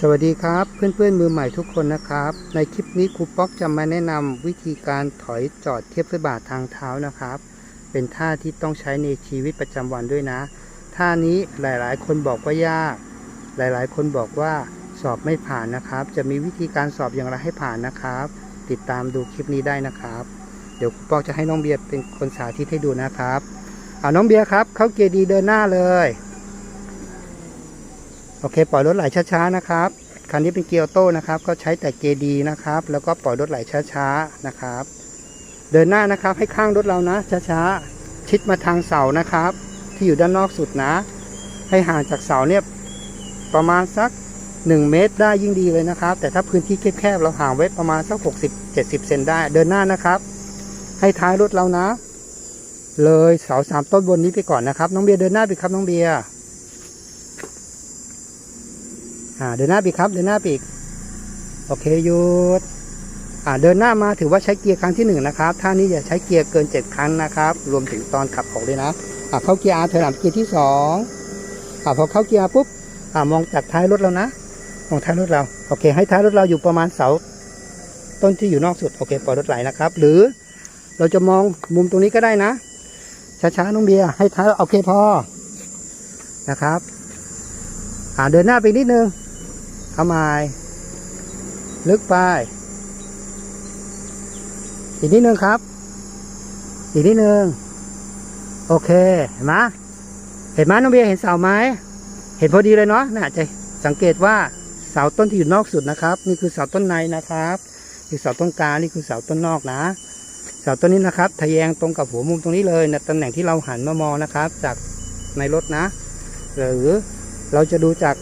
สวัสดีครับเพื่อนๆมือใหม่ทุกคนนะครับ ในคลิปนี้ครูป๊อกจะมาแนะนำวิธีการถอยจอดเทียบฟุตบาททางเท้านะครับ เป็นท่าที่ต้องใช้ในชีวิตประจำวันด้วยนะ ท่านี้หลายๆ คนบอกว่ายาก หลายๆ คนบอกว่าสอบไม่ผ่านนะครับ จะมีวิธีการสอบอย่างไรให้ผ่านนะครับ ติดตามดูคลิปนี้ได้นะครับ เดี๋ยวครูป๊อกจะให้น้องเบียร์เป็นคนสาธิตให้ดูนะครับเอาน้องเบียร์ครับ เข้าเกียร์ดีเดินหน้าเลย อเคปล่อยรถไหลช้าๆนะครับคันนี้เป็นเกียร์โต้นะครับ ก็ใช้แต่เกียร์ดีนะครับ แล้วก็ปล่อยรถไหลช้าๆนะครับ เดินหน้านะครับให้ข้างรถเรานะช้าๆชิดมาทางเสานะครับ ที่อยู่ด้านนอกสุดนะ ให้ห่างจากเสาเนี่ยประมาณสัก 1 เมตรได้ยิ่งดีเลยนะครับ แต่ถ้าพื้นที่แคบๆเราห่างไว้ประมาณสัก 60-70 เซนได้ เดินหน้านะครับ ให้ท้ายรถเรานะ เลยเสาสามต้นบนนี้ไปก่อนนะครับ น้องเบียร์เดินหน้าไปครับน้องเบียร์ อ่าเดินหน้าปีกครับ เดินหน้าปีก โอเคหยุดอ่าเดินหน้ามาถือว่าใช้เกียร์ครั้งที่หนึ่งนะครับท่านี้อย่าใช้เกียร์เกิน7ครั้งนะครับ รวมถึงตอนขับออกเลยนะอ่าเข้าเกียร์อาถอยหลังเกียร์ที่สองอ่าพอเข้าเกียร์ปุ๊บอ่ามองจากท้ายรถเรานะมองท้ายรถเราโอเค ให้ท้ายรถเราอยู่ประมาณเสา ต้นที่อยู่นอกสุดโอเคปล่อยรถไหลนะครับ หรือเราจะมองมุมตรงนี้ก็ได้นะช้าๆน้องเบียร์ให้ท้ายโอเคพอนะครับ อ่าเดินหน้าไปนิดนึง เข้ามาลึกไป อีกนิดนึงครับ อีกนิดนึง โอเค เห็นไหมเห็นไหมน้องเบียเห็นเสาไหมเห็นพอดีเลยเนาะน่าจะสังเกตว่าเสาต้นที่อยู่นอกสุดนะครับ นี่คือเสาต้นในนะครับนี่เสาต้นกลางนี่คือเสาต้นนอกนะ เสาต้นนี้นะครับทะแยงตรงกับหัวมุมตรงนี้เลยนะตำแหน่งที่เราหันมามองนะครับ จากในรถนะ หรือเราจะดูจาก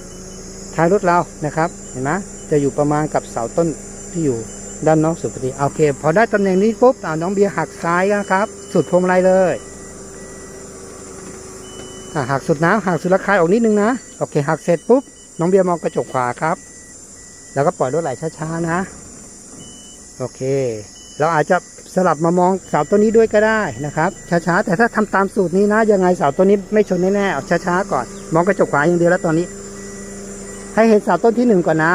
ท้ายรถเรานะครับ เห็นไหมจะอยู่ประมาณกับเสาต้นที่อยู่ด้านนอกสุดพอดีโอเค พอได้ตำแหน่งนี้ปุ๊บเอาน้องเบียร์หักซ้ายนะครับ สุดพวงมาลัยเลยหักสุดนะหักสุดระคายออกนิดนึงนะโอเคหักเสร็จปุ๊บน้องเบียร์มองกระจกขวาครับ แล้วก็ปล่อยรถไหลช้าๆนะโอเค เราอาจจะสลับมามองเสาต้นนี้ด้วยก็ได้นะครับ ช้าๆแต่ถ้าทำตามสูตรนี้นะยังไงเสาต้นนี้ไม่ชนแน่ๆเอาช้าๆก่อน มองกระจกขวาอย่างเดียวแล้วตอนนี้ ให้เห็นเสาต้นที่หนึ่งก่อนนะ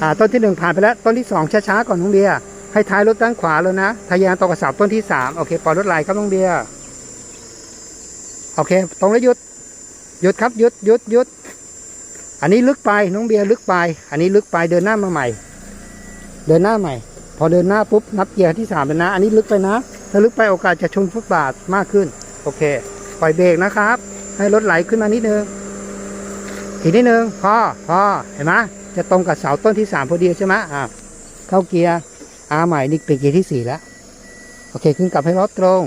อ่า ต้นที่หนึ่งผ่านไปแล้ว ต้นที่สองช้าๆก่อนน้องเบียร์ให้ท้ายรถด้านขวาเลยนะทะแยงต่อกับสาต้นที่สามโอเคปล่อยรถไหลครับน้องเบียร์โอเค ตรงแล้วหยุด หยุดครับหยุดหยุดหยุด อันนี้ลึกไปน้องเบียร์ลึกไป อันนี้ลึกไปเดินหน้ามาใหม่ เดินหน้าใหม่ พอเดินหน้าปุ๊บนับเกียร์ที่สามเลยนะ อันนี้ลึกไปนะ ถ้าลึกไปโอกาสจะชนฟุตบาทมากขึ้น โอเค ปล่อยเบรกนะครับ ให้รถไหลขึ้นมานิดนึง อีกนิดนึงพอพอเห็นไหมจะตรงกับเสาต้นที่สามพอดีใช่ไหมอ่าเข้าเกียร์อาใหม่นี่เป็นเกียร์ที่สี่แล้ว โอเคขึ้นกลับให้รถตรง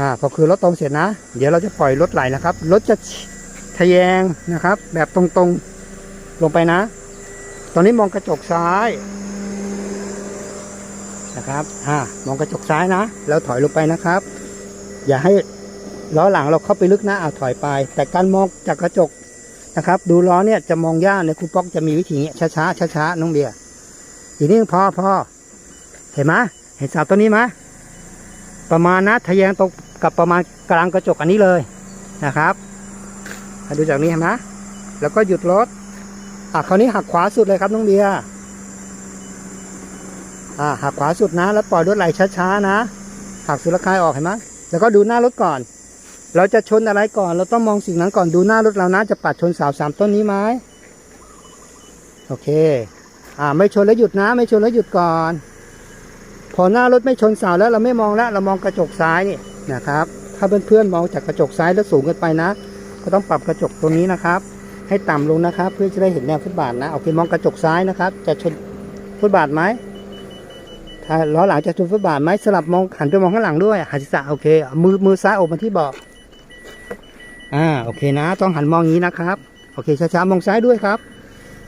อ่าพอคือรถตรงเสร็จนะ เดี๋ยวเราจะปล่อยรถไหลนะครับรถจะทะแยงนะครับ แบบตรงๆลงไปนะ ตอนนี้มองกระจกซ้ายนะครับอ่ามองกระจกซ้ายนะ แล้วถอยลงไปนะครับ อย่าให้ ล้อหลังเราเข้าไปลึกหนะเอาถอยไป แต่การมองจากกระจกนะครับ ดูล้อเนี่ยจะมองยากเนี่ยครูป๊อกจะมีวิธีอย่างเงี้ยช้าๆช้าๆน้องเบียร์อีกนิดพอพอเห็นไหมเห็นเสาตัวนี้ไหมประมาณนะทะแยงตรงกับประมาณกลางกระจกอันนี้เลยนะครับดูจากนี้เห็นไหมแล้วก็หยุดรถอะคราวนี้หักขวาสุดเลยครับน้องเบียร์อะหักขวาสุดนะ แล้วปล่อยรถไหลช้าๆนะหักสุดระคายออกเห็นไหมแล้วก็ดูหน้ารถก่อน เราจะชนอะไรก่อน เราต้องมองสิ่งนั้นก่อนดูหน้ารถเรานะจะปัดชนเสาสามต้นนี้ไหมโอเค อ่า ไม่ชนแล้วหยุดนะ ไม่ชนแล้วหยุดก่อน พอหน้ารถไม่ชนเสาแล้วเราไม่มองแล้ว เรามองกระจกซ้ายนี่นะครับ ถ้าเพื่อนๆมองจากกระจกซ้ายแล้วสูงเกินไปนะ ก็ต้องปรับกระจกตรงนี้นะครับ ให้ต่ำลงนะครับ เพื่อจะได้เห็นแนวฟุตบาทนะโอเคมองกระจกซ้ายนะครับ จะชนฟุตบาทไหมถ้าล้อหลังจะชนฟุตบาทไหมสลับมองหันไปมองข้างหลังด้วยหันศีรษะโอเค มือมือซ้ายออกมาที่เบาะ อ่าโอเคนะ ต้องหันมองอย่างนี้นะครับโอเคช้าๆมองซ้ายด้วยครับ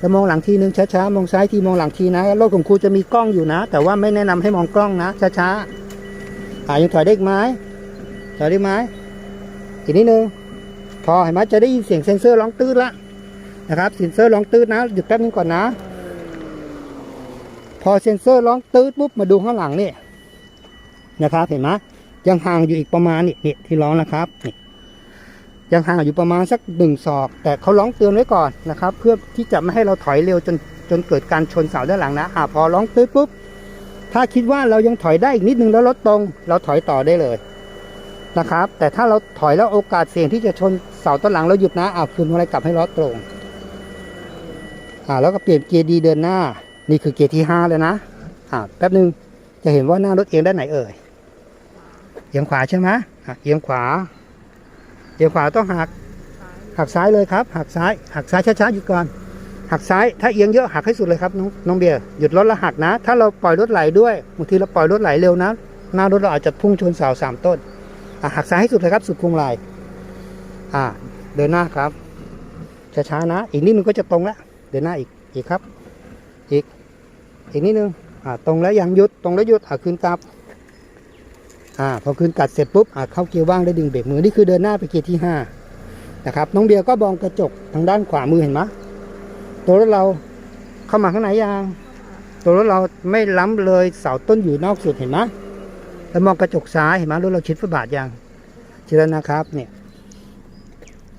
จะมองหลังทีนึงช้าๆมองซ้ายทีมองหลังทีนะรถของครูจะมีกล้องอยู่นะ แต่ว่าไม่แนะนำให้มองกล้องนะช้าๆอ่ายังถอยได้อีกไหมถอยได้ไหมอีกนิดนึงพอเห็นไหมจะได้ยินเสียงเซ็นเซอร์ร้องตื้นละนะครับเซ็นเซอร์ร้องตื้นนะหยุดแป๊บนึงก่อนนะ พอเซ็นเซอร์ร้องตืดปุ๊บมาดูข้างหลังนี่นะครับเห็นไหมยังห่างอยู่อีกประมาณนี่นี่ที่ร้องนะครับนี่ ยังห่างอยู่ประมาณสักหนึ่งศอก แต่เขาร้องเตือนไว้ก่อนนะครับ เพื่อที่จะไม่ให้เราถอยเร็วจนจนเกิดการชนเสาด้านหลังนะอ่าพอร้องตื้อปุ๊บถ้าคิดว่าเรายังถอยได้อีกนิดนึงแล้วรถตรง เราถอยต่อได้เลยนะครับ แต่ถ้าเราถอยแล้วโอกาสเสี่ยงที่จะชนเสาต้นหลังเราหยุดนะอ่าคืนอะไรกลับให้ล้อตรงอ่าแล้วก็เปลี่ยนเกียร์ดีเดินหน้า นี่คือเกียร์ที่ห้าเลยนะอ่าแป๊บหนึ่งจะเห็นว่าหน้ารถเอียงด้านไหนเอ่ยเอียงขวาใช่ไหมอะเอียงขวา เอียงขวาต้องหัก หักซ้ายเลยครับ หักซ้าย หักซ้ายช้าๆหยุดก่อน หักซ้าย ถ้าเอียงเยอะหักให้สุดเลยครับน้องน้องเบียร์หยุดรถแล้วหักนะ ถ้าเราปล่อยรถไหลด้วยบางทีเราปล่อยรถไหลเร็วนะหน้ารถเราอาจจะพุ่งชนเสาสามต้นอะหักซ้ายให้สุดเลยครับ สุดพวงมาลัยอ่า เดินหน้าครับช้าๆนะ อีกนิดนึงก็จะตรงแล้ว เดินหน้าอีก อีกครับ อีก อีกนิดนึง อ่า ตรงแล้วยังหยุด ตรงแล้วหยุด อ่าคืนกลับ อ่าพอคืนกัดเสร็จปุ๊บอ่าเข้าเกียร์ว่างได้ดึงเบรกมือนี่คือเดินหน้าไปเกียร์ที่ห้านะครับน้องเบียร์ก็มองกระจกทางด้านขวามือเห็นไหมตัวรถเราเข้ามาข้างในยังตัวรถเราไม่ล้ำเลยเสาต้นอยู่นอกสุดเห็นไหมแล้วมองกระจกซ้ายเห็นไหมรถเราชิดฝาบาทยังเจอแล้วนะครับเนี่ย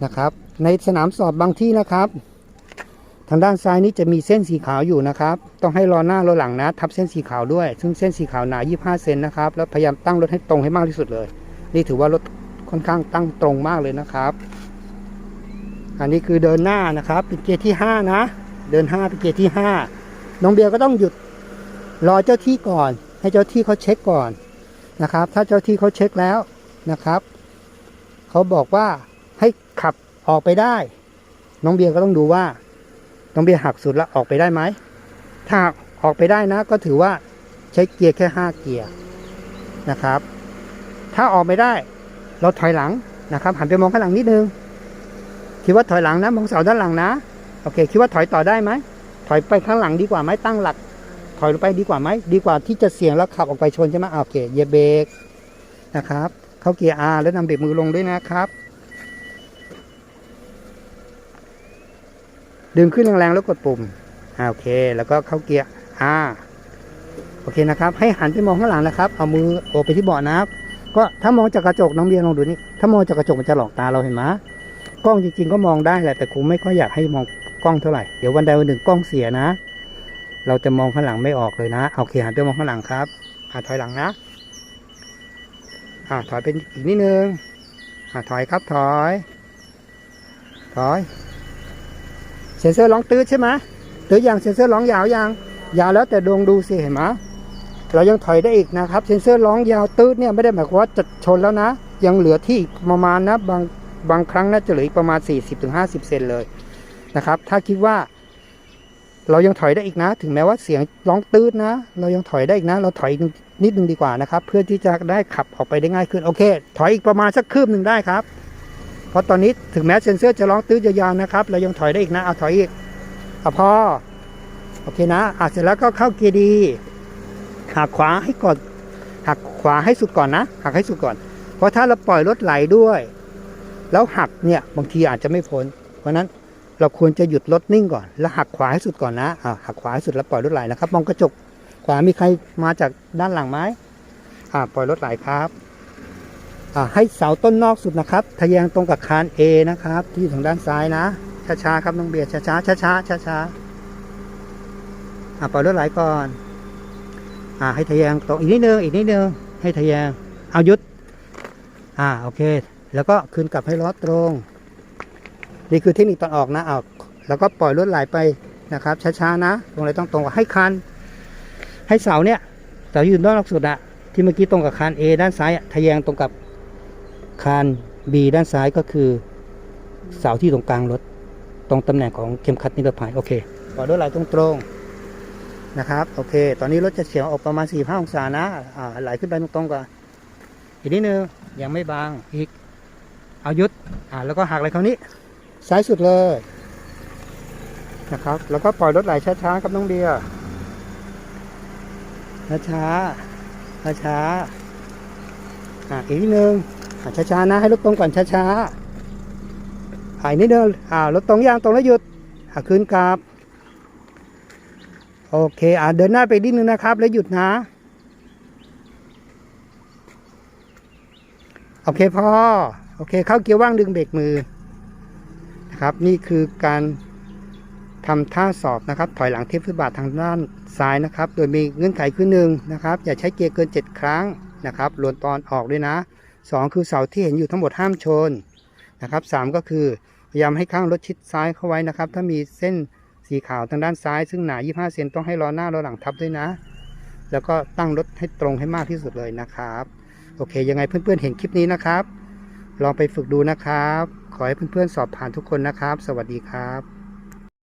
นะครับ ในสนามสอบบางที่นะครับ ทางด้านซ้ายนี้จะมีเส้นสีขาวอยู่นะครับ ต้องให้รอหน้ารอหลังนะ ทับเส้นสีขาวด้วย ซึ่งเส้นสีขาวหนา 25 เซนนะครับ แล้วพยายามตั้งรถให้ตรงให้มากที่สุดเลย นี่ถือว่ารถค่อนข้างตั้งตรงมากเลยนะครับ อันนี้คือเดินหน้านะครับ เป็นเกียร์ที่ 5 นะ เดิน 5 เป็นเกียร์ที่ 5 น้องเบียร์ก็ต้องหยุดรอเจ้าที่ก่อน ให้เจ้าที่เขาเช็คก่อนนะครับ ถ้าเจ้าที่เขาเช็คแล้วนะครับ เขาบอกว่าให้ขับออกไปได้ น้องเบียร์ก็ต้องดูว่า น้องเบียร์หักสุดแล้วออกไปได้ไหม ถ้าออกไปได้นะ ก็ถือว่าใช้เกียร์แค่ 5 เกียร์นะครับ ถ้าออกไม่ได้เราถอยหลังนะครับ หันไปมองข้างหลังนิดนึง คิดว่าถอยหลังนะ มองเสาด้านหลังนะ โอเค คิดว่าถอยต่อได้ไหม ถอยไปข้างหลังดีกว่าไหมตั้งหลัก ถอยลงไปดีกว่าไหม ดีกว่าที่จะเสี่ยงแล้วขับออกไปชนใช่ไหมโอเค เหยียบเบรกนะครับ เข้าเกียร์ R แล้วนำเบรกมือลงด้วยนะครับ ดึงขึ้นแรงๆแล้วกดปุ่มอ่าโอเค แล้วก็เข้าเกียร์ R โอเคนะครับ ให้หันไปมองข้างหลังนะครับ เอามือโอบไปที่เบาะนะครับ ก็ถ้ามองจากกระจกน้องเบียร์ลองดูนี่ถ้ามองจากกระจกมันจะหลอกตาเราเห็นไหมกล้องจริง ๆ ก็มองได้แหละแต่คงไม่ค่อยอยากให้มองกล้องเท่าไหร่เดี๋ยววันใดวันหนึ่งกล้องเสียนะ เราจะมองข้างหลังไม่ออกเลยนะโอเคหันไปมองข้างหลังครับอ่าถอยหลังนะอ่าถอยเป็นอีกนิดนึงอ่าถอยครับถอย ถอย เซนเซอร์ร้องตื้อใช่ไหมตื้ออย่างเซนเซอร์ร้องยาวยังยาวแล้วแต่ดวงดูสิเห็นไหมเรายังถอยได้อีกนะครับ เซนเซอร์ร้องยาวตื้อเนี่ยไม่ได้หมายความว่าจะชนแล้วนะ ยังเหลือที่ประมาณนะบางบางครั้งน่าจะเหลืออีกประมาณ 40-50 เซนเลยนะครับ ถ้าคิดว่า เรายังถอยได้อีกนะ ถึงแม้ว่าเสียงร้องตื้นนะ เรายังถอยได้อีกนะ เราถอยนิดนึงดีกว่านะครับ เพื่อที่จะได้ขับออกไปได้ง่ายขึ้น โอเค ถอยอีกประมาณสักคืบหนึ่งได้ครับ เพราะตอนนี้ถึงแม้เซนเซอร์จะร้องตื้นยาวๆนะครับ เรายังถอยได้อีกนะ เอาถอยอีกเอาพอ โอเคนะอะเสร็จแล้วก็เข้าเกียร์ดีหักขวาให้ก่อนหักขวาให้สุดก่อนนะหักให้สุดก่อน เพราะถ้าเราปล่อยรถไหลด้วย แล้วหักเนี่ยบางทีอาจจะไม่พ้น เพราะนั้นเราควรจะหยุดรถนิ่งก่อน แล้วหักขวาให้สุดก่อนนะอ่าหักขวาให้สุดแล้วปล่อยรถไหลนะครับ มองกระจกขวามีใครมาจากด้านหลังไหมอ่าปล่อยรถไหลครับ ให้เสาต้นนอกสุดนะครับ ทะแยงตรงกับคาน A นะครับ ที่อยู่ทางด้านซ้ายนะ ช้าๆครับน้องเบียร์ช้าๆช้าๆช้าๆอ่าปล่อยรถไหลก่อน อ่าให้ทะแยงตรงอีกนิดนึงอีกนิดนึงให้ทะแยงเอาหยุด อ่าโอเค แล้วก็คืนกลับให้ล้อตรง นี่คือเทคนิคตอนออกนะเอาแล้วก็ปล่อยรถไหลไปนะครับ ช้าๆนะ ตรงไหนต้องตรงให้คันให้เสาเนี่ยเสายืนด้านนอกสุดอะที่เมื่อกี้ตรงกับคาน A ด้านซ้ายอะทะแยงตรงกับ คาน B ด้านซ้ายก็คือเสาที่ตรงกลางรถ ตรงตำแหน่งของเข็มขัดนิรภัยโอเคปล่อยรถไหลตรงๆนะครับ โอเค ตอนนี้รถจะเฉียวออกประมาณ45องศานะอ่าไหลขึ้นไปตรงๆก่อนอีกนิดนึงยังไม่บางอีกเอายุดอ่าแล้วก็หักอะไรคราวนี้ ซ้ายสุดเลยนะครับ แล้วก็ปล่อยรถไหลช้าๆครับน้องเบียร์ช้าๆช้าๆอะอีกนิดนึง ช้าๆนะให้รถตรงก่อนช้าๆอะอีกนิดนึงอ่ารถตรงยางตรงแล้วหยุดอะคืนกลับโอเคอะเดินหน้าไปนิดนึงนะครับ แล้วหยุดนะโอเคพ่อโอเคเข้าเกียร์ว่างดึงเบรกมือนะครับ นี่คือการทำท่าสอบนะครับ ถอยหลังเทปฟุตบาททางด้านซ้ายนะครับ โดยมีเงื่อนไขคือหนึ่งนะครับ อย่าใช้เกียร์เกิน 7 ครั้งนะครับลวนตอนออกด้วยนะ 2 คือเสาที่เห็นอยู่ทั้งหมดห้ามชนนะครับสามก็คือพยายามให้ข้างรถชิดซ้ายเข้าไว้นะครับ ถ้ามีเส้นสีขาวทางด้านซ้าย ซึ่งหนา 25 เซนต้องให้ล้อหน้าล้อหลังทับด้วยนะ แล้วก็ตั้งรถให้ตรงให้มากที่สุดเลยนะครับ โอเค ยังไงเพื่อนๆเห็นคลิปนี้นะครับ ลองไปฝึกดูนะครับ ขอให้เพื่อนๆสอบผ่านทุกคนนะครับ สวัสดีครับ